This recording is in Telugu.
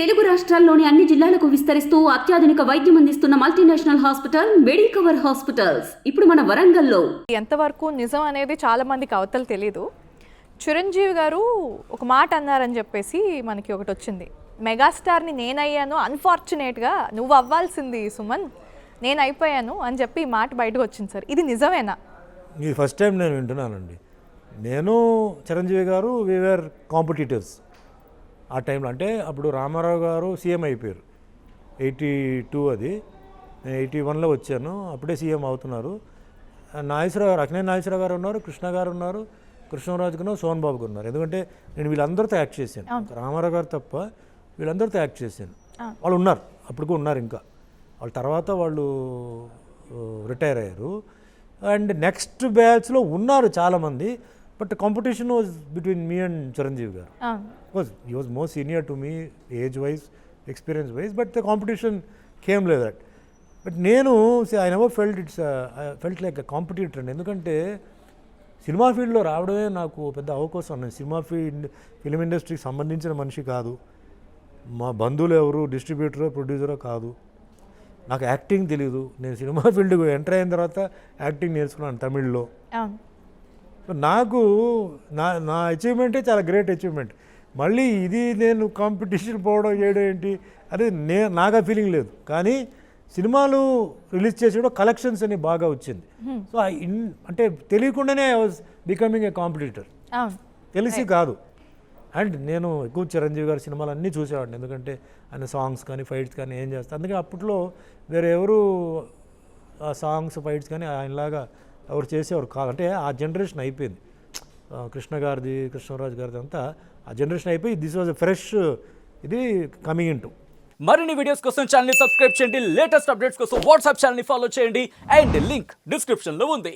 తెలుగు రాష్ట్రాల్లోని అన్ని జిల్లాలకు విస్తరిస్తూ అత్యాధునిక వైద్యం అందిస్తున్న మల్టీనేషనల్ హాస్పిటల్ మెడికవర్ హాస్పిటల్స్. ఇప్పుడు మన వరంగల్లో. ఎంతవరకు నిజం అనేది చాలా మందికి అవతల తెలీదు. చిరంజీవి గారు ఒక మాట అన్నారని చెప్పేసి మనకి ఒకటి వచ్చింది. మెగాస్టార్ని నేనయ్యాను అన్ఫార్చునేట్గా నువ్వు అవ్వాల్సింది సుమన్ నేను అయిపోయాను అని చెప్పి ఈ మాట బయటకు వచ్చింది సార్. ఇది నిజమేనా? ఇది ఫస్ట్ టైం నేను వింటున్నానండి. నేను చిరంజీవి గారు వీఆర్ కాంపిటీటర్స్ ఆ టైంలో అంటే అప్పుడు రామారావు గారు సీఎం అయిపోయారు. ఎయిటీ టూ అది. నేను ఎయిటీ వన్లో వచ్చాను. అప్పుడే సీఎం అవుతున్నారు. నాగేశ్వరరావు గారు అక్నే నాగేశ్వరరావు గారు ఉన్నారు కృష్ణ గారు ఉన్నారు కృష్ణరాజు గారు సోహన్ గారు ఉన్నారు. ఎందుకంటే నేను వీళ్ళందరితో యాక్ట్ చేశాను. రామారావు గారు తప్ప వీళ్ళందరితో యాక్ట్ చేశాను. వాళ్ళు ఉన్నారు. అప్పటికి ఉన్నారు ఇంకా. వాళ్ళ తర్వాత వాళ్ళు రిటైర్ అయ్యారు. అండ్ నెక్స్ట్ బ్యాచ్లో ఉన్నారు చాలామంది. But competition was between me and Chiranjeevi garu was ఈ was more senior to me age wise experience wise but the competition came లేదు దట్ బట్ నేను I never felt it's felt like competitor అండి ఎందుకంటే సినిమా ఫీల్డ్లో రావడమే నాకు పెద్ద అవకాశం. నేను సినిమా ఫీల్డ్ ఫిలిం ఇండస్ట్రీకి సంబంధించిన మనిషి కాదు. మా బంధువులు ఎవరు? డిస్ట్రిబ్యూటరో ప్రొడ్యూసరో కాదు. నాకు యాక్టింగ్ తెలీదు. నేను సినిమా ఫీల్డ్కి ఎంటర్ అయిన తర్వాత యాక్టింగ్ నేర్చుకున్నాను తమిళ్ళో. సో నాకు నా నా అచీవ్మెంటే చాలా గ్రేట్ అచీవ్మెంట్ మళ్ళీ ఇది నేను కాంపిటీషన్ పోవడం చేయడం ఏంటి అదే నే నాకు ఆ ఫీలింగ్ లేదు. కానీ సినిమాలు రిలీజ్ చేసేటప్పుడు కలెక్షన్స్ అని బాగా వచ్చింది. సో ఆ ఇన్ అంటే తెలియకుండానే I was becoming a competitor తెలిసి కాదు. అండ్ నేను ఎక్కువ చిరంజీవి గారి సినిమాలు అన్నీ చూసేవాడిని. ఎందుకంటే ఆయన సాంగ్స్ కానీ ఫైట్స్ కానీ ఏం చేస్తాను అందుకే అప్పట్లో వేరే ఎవరు ఆ సాంగ్స్ ఫైట్స్ కానీ ఆయనలాగా ఎవరు చేసేవారు కాదు అంటే ఆ జనరేషన్ అయిపోయింది. కృష్ణ గారిది కృష్ణరాజు గారిది అంతా ఆ జనరేషన్ అయిపోయి దిస్ వాజ్ ఫ్రెష్ ఇది కమింగ్ ఇన్ టు మరిన్ని వీడియోస్ కోసం ఛానల్ సబ్స్క్రైబ్ చేయండి. లేటెస్ట్ అప్డేట్స్ కోసం వాట్సాప్ ఛానల్ని ఫాలో చేయండి. అండ్ లింక్ డిస్క్రిప్షన్లో ఉంది.